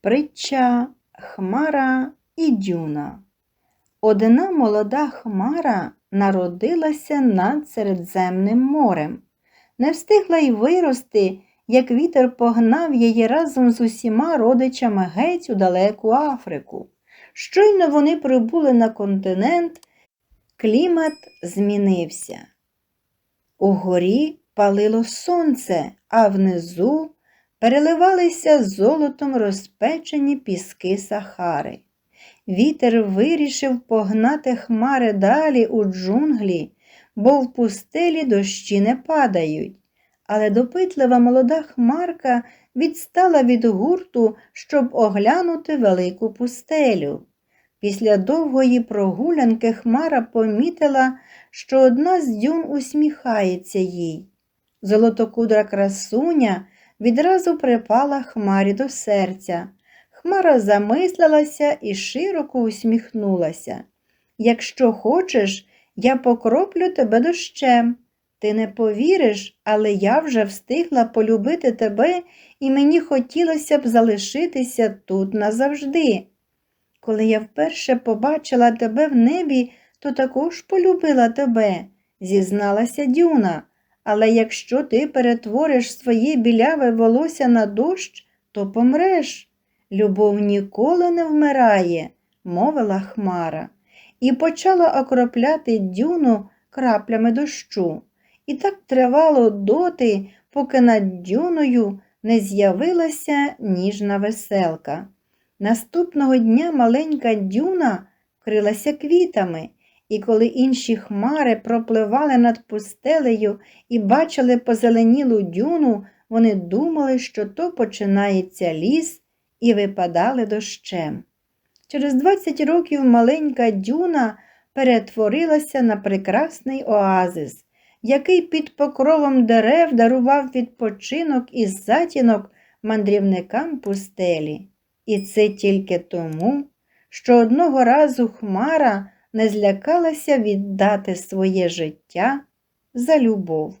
Притча Хмара і Дюна. Одна молода хмара народилася над Середземним морем. Не встигла й вирости, як вітер погнав її разом з усіма родичами геть у далеку Африку. Щойно вони прибули на континент, клімат змінився. Угорі палило сонце, а внизу переливалися золотом розпечені піски Сахари. Вітер вирішив погнати хмари далі у джунглі, бо в пустелі дощі не падають. Але допитлива молода хмарка відстала від гурту, щоб оглянути велику пустелю. Після довгої прогулянки Хмара помітила, що одна з дюн усміхається їй. Золотокудра красуня відразу припала Хмарі до серця. Хмара замислилася і широко усміхнулася. Якщо хочеш, я покроплю тебе дощем. Ти не повіриш, але я вже встигла полюбити тебе, і мені хотілося б залишитися тут назавжди. Коли я вперше побачила тебе в небі, то також полюбила тебе, зізналася Дюна. Але якщо ти перетвориш своє біляве волосся на дощ, то помреш. Любов ніколи не вмирає, мовила Хмара, і почала окропляти дюну краплями дощу. І так тривало доти, поки над дюною не з'явилася ніжна веселка. Наступного дня маленька дюна вкрилася квітами, і коли інші хмари пропливали над пустелею і бачили позеленілу дюну, вони думали, що то починається ліс, і випадали дощем. Через 20 років маленька дюна перетворилася на прекрасний оазис, який під покровом дерев дарував відпочинок і затінок мандрівникам пустелі. І це тільки тому, що одного разу Хмара не злякалася віддати своє життя за любов.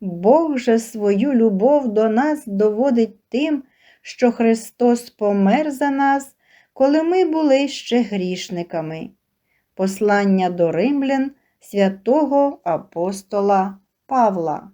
Бог же свою любов до нас доводить тим, що Христос помер за нас, коли ми були ще грішниками. Послання до римлян святого апостола Павла.